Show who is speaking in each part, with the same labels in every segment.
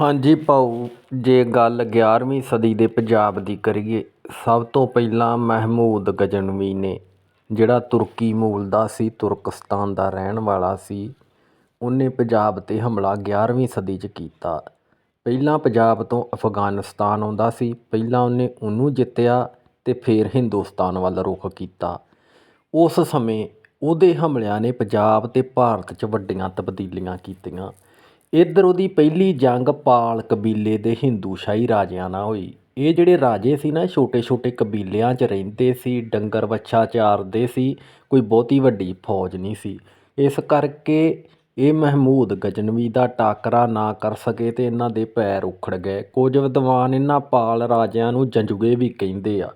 Speaker 1: ਹਾਂਜੀ ਭਾਊ, ਜੇ ਗੱਲ ਗਿਆਰ੍ਹਵੀਂ ਸਦੀ ਦੇ ਪੰਜਾਬ ਦੀ ਕਰੀਏ, ਸਭ ਤੋਂ ਪਹਿਲਾਂ ਮਹਿਮੂਦ ਗਜ਼ਨਵੀ ਨੇ, ਜਿਹੜਾ ਤੁਰਕੀ ਮੂਲ ਦਾ ਸੀ, ਤੁਰਕਸਤਾਨ ਦਾ ਰਹਿਣ ਵਾਲਾ ਸੀ, ਉਹਨੇ ਪੰਜਾਬ 'ਤੇ ਹਮਲਾ ਗਿਆਰ੍ਹਵੀਂ ਸਦੀ 'ਚ ਕੀਤਾ। ਪਹਿਲਾਂ ਪੰਜਾਬ ਤੋਂ ਅਫਗਾਨਿਸਤਾਨ ਆਉਂਦਾ ਸੀ, ਪਹਿਲਾਂ ਉਹਨੇ ਉਹਨੂੰ ਜਿੱਤਿਆ ਅਤੇ ਫਿਰ ਹਿੰਦੁਸਤਾਨ ਵੱਲ ਰੁਖ ਕੀਤਾ। ਉਸ ਸਮੇਂ ਉਹਦੇ ਹਮਲਿਆਂ ਨੇ ਪੰਜਾਬ ਅਤੇ ਭਾਰਤ 'ਚ ਵੱਡੀਆਂ ਤਬਦੀਲੀਆਂ ਕੀਤੀਆਂ। ਇੱਧਰ ਉਹਦੀ ਪਹਿਲੀ ਜੰਗ ਪਾਲ ਕਬੀਲੇ ਦੇ ਹਿੰਦੂ ਸ਼ਾਹੀ ਰਾਜਿਆਂ ਨਾਲ ਹੋਈ। ਇਹ ਜਿਹੜੇ ਰਾਜੇ ਸੀ ਨਾ ਛੋਟੇ ਛੋਟੇ ਕਬੀਲਿਆਂ 'ਚ ਰਹਿੰਦੇ ਸੀ, ਡੰਗਰ ਵੱਛਾ ਚਾਰਦੇ ਸੀ, ਕੋਈ ਬਹੁਤੀ ਵੱਡੀ ਫੌਜ ਨਹੀਂ ਸੀ। ਇਸ ਕਰਕੇ ਇਹ ਮਹਿਮੂਦ ਗਜਨਵੀ ਦਾ ਟਾਕਰਾ ਨਾ ਕਰ ਸਕੇ ਤੇ ਇਹਨਾਂ ਦੇ ਪੈਰ ਉਖੜ ਗਏ। ਕੁਝ ਵਿਦਵਾਨ ਇਹਨਾਂ ਪਾਲ ਰਾਜਿਆਂ ਨੂੰ ਜੰਜੂਗੇ ਵੀ ਕਹਿੰਦੇ ਆ।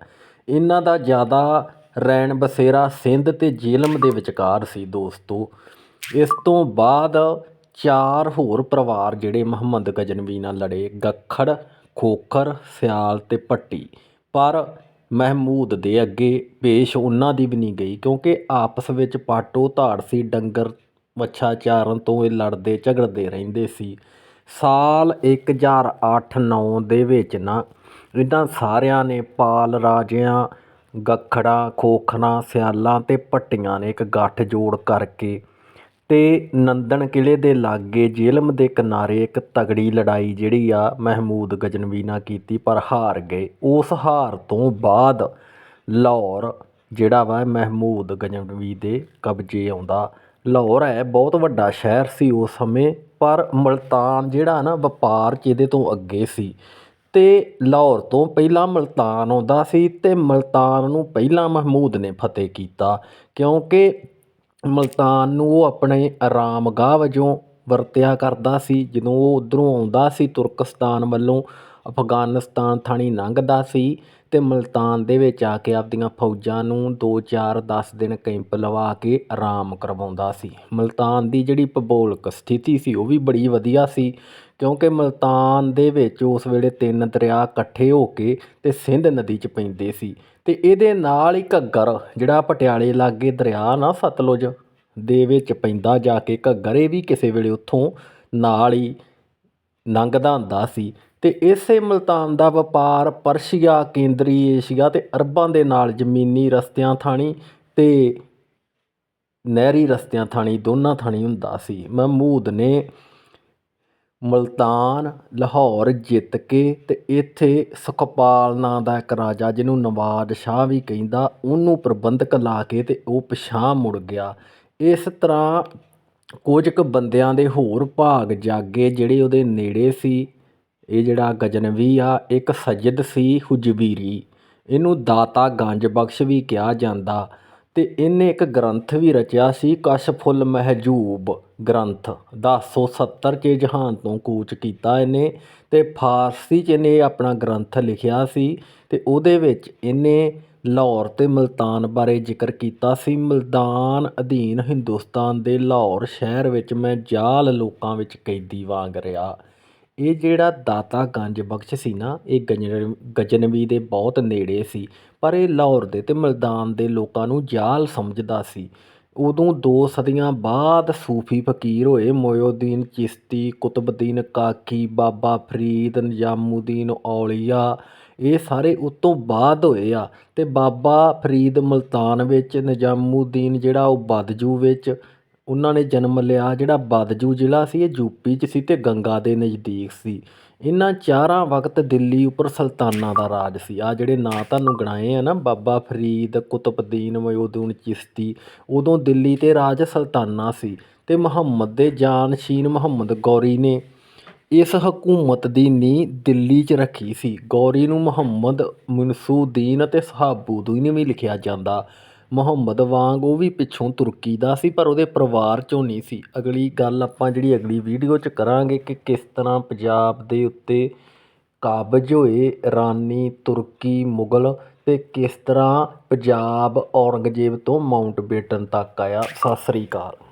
Speaker 1: ਇਹਨਾਂ ਦਾ ਜ਼ਿਆਦਾ ਰੈਣ ਬਸੇਰਾ ਸਿੰਧ ਤੇ ਜੇਲਮ ਦੇ ਵਿਚਕਾਰ ਸੀ ਦੋਸਤੋ। ਇਸ ਤੋਂ ਬਾਅਦ ਚਾਰ ਹੋਰ ਪਰਿਵਾਰ ਜਿਹੜੇ ਮੁਹੰਮਦ ਗਜਨਵੀ ਨਾਲ ਲੜੇ, ਗੱਖੜ, ਖੋਖਰ, ਸਿਆਲ ਅਤੇ ਭੱਟੀ ਪਰ ਮਹਿਮੂਦ ਦੇ ਅੱਗੇ ਪੇਸ਼ ਉਹਨਾਂ ਦੀ ਵੀ ਨਹੀਂ ਗਈ ਕਿਉਂਕਿ ਆਪਸ ਵਿੱਚ ਪਾਟੋ ਧਾੜ ਸੀ, ਡੰਗਰ ਵੱਛਾ ਚਾਰਨ ਤੋਂ ਇਹ ਲੜਦੇ, ਝਗੜਦੇ ਰਹਿੰਦੇ ਸੀ। ਸਾਲ 1008-9 ਦੇ ਵਿੱਚ ਨਾ ਇਹਨਾਂ ਸਾਰਿਆਂ ਨੇ ਪਾਲ ਰਾਜਿਆਂ, ਗੱਖੜਾਂ, ਖੋਖਰਾਂ, ਸਿਆਲਾਂ ਅਤੇ ਭੱਟੀਆਂ ਨੇ ਇੱਕ ਗੱਠ ਜੋੜ ਕਰਕੇ ਅਤੇ ਨੰਦਨ ਕਿਲ੍ਹੇ ਦੇ ਲਾਗੇ ਜੇਲਮ ਦੇ ਕਿਨਾਰੇ ਇੱਕ ਤਗੜੀ ਲੜਾਈ ਜਿਹੜੀ ਆ ਮਹਿਮੂਦ ਗਜਨਵੀ ਨਾਲ ਕੀਤੀ, ਪਰ ਹਾਰ ਗਏ। ਉਸ ਹਾਰ ਤੋਂ ਬਾਅਦ ਲਾਹੌਰ, ਜਿਹੜਾ ਵਾ ਮਹਿਮੂਦ ਗਜਨਵੀ ਦੇ ਕਬਜ਼ੇ ਆਉਂਦਾ। ਲਾਹੌਰ ਹੈ ਬਹੁਤ ਵੱਡਾ ਸ਼ਹਿਰ ਸੀ ਉਸ ਸਮੇਂ, ਪਰ ਮੁਲਤਾਨ ਜਿਹੜਾ ਨਾ ਵਪਾਰ 'ਚ ਇਹਦੇ ਤੋਂ ਅੱਗੇ ਸੀ। ਅਤੇ ਲਾਹੌਰ ਤੋਂ ਪਹਿਲਾਂ ਮੁਲਤਾਨ ਆਉਂਦਾ ਸੀ ਅਤੇ ਮੁਲਤਾਨ ਨੂੰ ਪਹਿਲਾਂ ਮਹਿਮੂਦ ਨੇ ਫਤਿਹ ਕੀਤਾ, ਕਿਉਂਕਿ ਮੁਲਤਾਨ ਨੂੰ ਉਹ ਆਪਣੇ ਆਰਾਮਗਾਹ ਵਜੋਂ ਵਰਤਿਆ ਕਰਦਾ ਸੀ, ਜਦੋਂ ਉਹ ਉੱਧਰੋਂ ਆਉਂਦਾ ਸੀ, ਤੁਰਕਸਤਾਨ ਵੱਲੋਂ ਅਫਗਾਨਿਸਤਾਨ ਥਾਣੀ ਲੰਘਦਾ ਸੀ ਅਤੇ ਮੁਲਤਾਨ ਦੇ ਵਿੱਚ ਆ ਕੇ ਆਪਦੀਆਂ ਫੌਜਾਂ ਨੂੰ ਦੋ ਚਾਰ ਦਸ ਦਿਨ ਕੈਂਪ ਲਵਾ ਕੇ ਆਰਾਮ ਕਰਵਾਉਂਦਾ ਸੀ। ਮੁਲਤਾਨ ਦੀ ਜਿਹੜੀ ਭੂਗੋਲਿਕ ਸਥਿਤੀ ਸੀ, ਉਹ ਵੀ ਬੜੀ ਵਧੀਆ ਸੀ, ਕਿਉਂਕਿ ਮੁਲਤਾਨ ਦੇ ਵਿੱਚ ਉਸ ਵੇਲੇ ਤਿੰਨ ਦਰਿਆ ਇਕੱਠੇ ਹੋ ਕੇ ਅਤੇ ਸਿੰਧ ਨਦੀ 'ਚ ਪੈਂਦੇ ਸੀ। ਤੇ ਇਹਦੇ ਨਾਲ ਹੀ ਘੱਗਰ, ਜਿਹੜਾ ਪਟਿਆਲੇ ਲਾਗੇ ਦਰਿਆ ਨਾ ਸਤਲੁਜ ਦੇ ਵਿੱਚ ਪੈਂਦਾ ਜਾ ਕੇ, ਘੱਗਰ ਇਹ ਵੀ ਕਿਸੇ ਵੇਲੇ ਉੱਥੋਂ ਨਾਲ ਹੀ ਲੰਘਦਾ ਹੁੰਦਾ ਸੀ। ਤੇ ਇਸੇ ਮਲਤਾਨ ਦਾ ਵਪਾਰ ਪਰਸ਼ੀਆ, ਕੇਂਦਰੀ ਏਸ਼ੀਆ ਤੇ ਅਰਬਾਂ ਦੇ ਨਾਲ ਜ਼ਮੀਨੀ ਰਸਤਿਆਂ ਥਾਣੀ ਤੇ ਨਹਿਰੀ ਰਸਤਿਆਂ ਥਾਣੀ, ਦੋਨਾਂ ਥਾਣੀ ਹੁੰਦਾ ਸੀ। ਮਹਿਮੂਦ ਨੇ ਮੁਲਤਾਨ ਲਾਹੌਰ ਜਿੱਤ ਕੇ ਅਤੇ ਇੱਥੇ ਸੁਖਪਾਲ ਨਾਂ ਦਾ ਇੱਕ ਰਾਜਾ ਜਿਹਨੂੰ ਨਵਾਜ਼ ਸ਼ਾਹ ਵੀ ਕਹਿੰਦਾ, ਉਹਨੂੰ ਪ੍ਰਬੰਧਕ ਲਾ ਕੇ ਅਤੇ ਉਹ ਪਛਾਂ ਮੁੜ ਗਿਆ। ਇਸ ਤਰ੍ਹਾਂ ਕੁਝ ਕੁ ਬੰਦਿਆਂ ਦੇ ਹੋਰ ਭਾਗ ਜਾਗੇ ਜਿਹੜੇ ਉਹਦੇ ਨੇੜੇ ਸੀ। ਇਹ ਜਿਹੜਾ ਗਜਨਵੀ ਆ, ਇੱਕ ਸਜਦ ਸੀ ਹੁਜਬੀਰੀ ਇਹਨੂੰ ਦਾਤਾ ਗੰਜ ਬਖਸ਼ ਵੀ ਕਿਹਾ ਜਾਂਦਾ। ਅਤੇ ਇਹਨੇ ਇੱਕ ਗ੍ਰੰਥ ਵੀ ਰਚਿਆ ਸੀ ਕਸ਼ਫੁਲ ਮਹਿਜੂਬ ਗ੍ਰੰਥ 1070 ਚ ਜਹਾਨ ਤੋਂ ਕੂਚ ਕੀਤਾ ਇਹਨੇ ਅਤੇ ਫਾਰਸੀ ਚ ਇਹਨੇ ਆਪਣਾ ਗ੍ਰੰਥ ਲਿਖਿਆ ਸੀ ਅਤੇ ਉਹਦੇ ਵਿੱਚ ਇਹਨੇ ਲਾਹੌਰ ਅਤੇ ਮੁਲਤਾਨ ਬਾਰੇ ਜ਼ਿਕਰ ਕੀਤਾ ਸੀ। ਮੁਲਤਾਨ ਅਧੀਨ ਹਿੰਦੁਸਤਾਨ ਦੇ ਲਾਹੌਰ ਸ਼ਹਿਰ ਵਿੱਚ ਮੈਂ ਜਾਲ ਲੋਕਾਂ ਵਿੱਚ ਕੈਦੀ ਵਾਂਗ ਰਿਹਾ। ਇਹ ਜਿਹੜਾ ਦਾਤਾ ਗੰਜ ਬਖਸ਼ ਸੀ ਨਾ, ਇਹ ਗਜਨ, ਗਜਨਵੀ ਦੇ ਬਹੁਤ ਨੇੜੇ ਸੀ, ਪਰ ਇਹ ਲਾਹੌਰ ਦੇ ਅਤੇ ਮਲਦਾਨ ਦੇ ਲੋਕਾਂ ਨੂੰ ਜਾਲ ਸਮਝਦਾ ਸੀ। ਉਦੋਂ ਦੋ ਸਦੀਆਂ ਬਾਅਦ ਸੂਫੀ ਫਕੀਰ ਹੋਏ ਮੋਇਉਦੀਨ ਚਿਸ਼ਤੀ, ਕੁਤਬਦੀਨ, ਕਾਕੀ, ਬਾਬਾ ਫਰੀਦ, ਨਿਜ਼ਾਮੂਦੀਨ, ਔਲੀਆ। ਇਹ ਸਾਰੇ ਉਸ ਤੋਂ ਬਾਅਦ ਹੋਏ ਆ ਅਤੇ ਬਾਬਾ ਫਰੀਦ ਮੁਲਤਾਨ ਵਿੱਚ, ਨਿਜ਼ਾਮੂਦੀਨ ਜਿਹੜਾ ਉਹ ਬਦਜੂ ਵਿੱਚ ਉਹਨਾਂ ਨੇ ਜਨਮ ਲਿਆ ਜਿਹੜਾ ਬਦਜੂ ਜ਼ਿਲ੍ਹਾ ਸੀ, ਇਹ ਯੂਪੀ 'ਚ ਸੀ ਅਤੇ ਗੰਗਾ ਦੇ ਨਜ਼ਦੀਕ ਸੀ। ਇਹਨਾਂ ਚਾਰਾਂ ਵਕਤ ਦਿੱਲੀ ਉੱਪਰ ਸੁਲਤਾਨਾਂ ਦਾ ਰਾਜ ਸੀ। ਆ ਜਿਹੜੇ ਨਾਂ ਤੁਹਾਨੂੰ ਗਣਾਏ ਆ ਨਾ, ਬਾਬਾ ਫਰੀਦ, ਕੁਤਬਦੀਨ, ਮਯੂਦੂਨ, ਚਿਸ਼ਤੀ, ਉਦੋਂ ਦਿੱਲੀ ਤੇ ਰਾਜ ਸੁਲਤਾਨਾਂ ਸੀ ਅਤੇ ਮੁਹੰਮਦ ਦੇ ਜਾਨਸ਼ੀਨ ਮੁਹੰਮਦ ਗੌਰੀ ਨੇ ਇਸ ਹਕੂਮਤ ਦੀ ਨੀਂਹ ਦਿੱਲੀ 'ਚ ਰੱਖੀ ਸੀ। ਗੌਰੀ ਨੂੰ ਮੁਹੰਮਦ ਮਨਸੂਦੀਨ ਅਤੇ ਸਹਾਬੂਦੀਨ ਵੀ ਲਿਖਿਆ ਜਾਂਦਾ। ਮੁਹੰਮਦ ਵਾਂਗ ਉਹ ਵੀ ਪਿੱਛੋਂ ਤੁਰਕੀ ਦਾ ਸੀ, ਪਰ ਉਹਦੇ ਪਰਿਵਾਰ 'ਚੋਂ ਨਹੀਂ ਸੀ। ਅਗਲੀ ਗੱਲ ਆਪਾਂ ਜਿਹੜੀ ਅਗਲੀ ਵੀਡੀਓ 'ਚ ਕਰਾਂਗੇ ਕਿ ਕਿਸ ਤਰ੍ਹਾਂ ਪੰਜਾਬ ਦੇ ਉੱਤੇ ਕਾਬਜ ਹੋਏ ਇਰਾਨੀ, ਤੁਰਕੀ, ਮੁਗਲ ਅਤੇ ਕਿਸ ਤਰ੍ਹਾਂ ਪੰਜਾਬ ਔਰੰਗਜ਼ੇਬ ਤੋਂ ਮਾਊਂਟ ਬੇਟਨ ਤੱਕ ਆਇਆ। ਸਤਿ ਸ੍ਰੀ ਅਕਾਲ।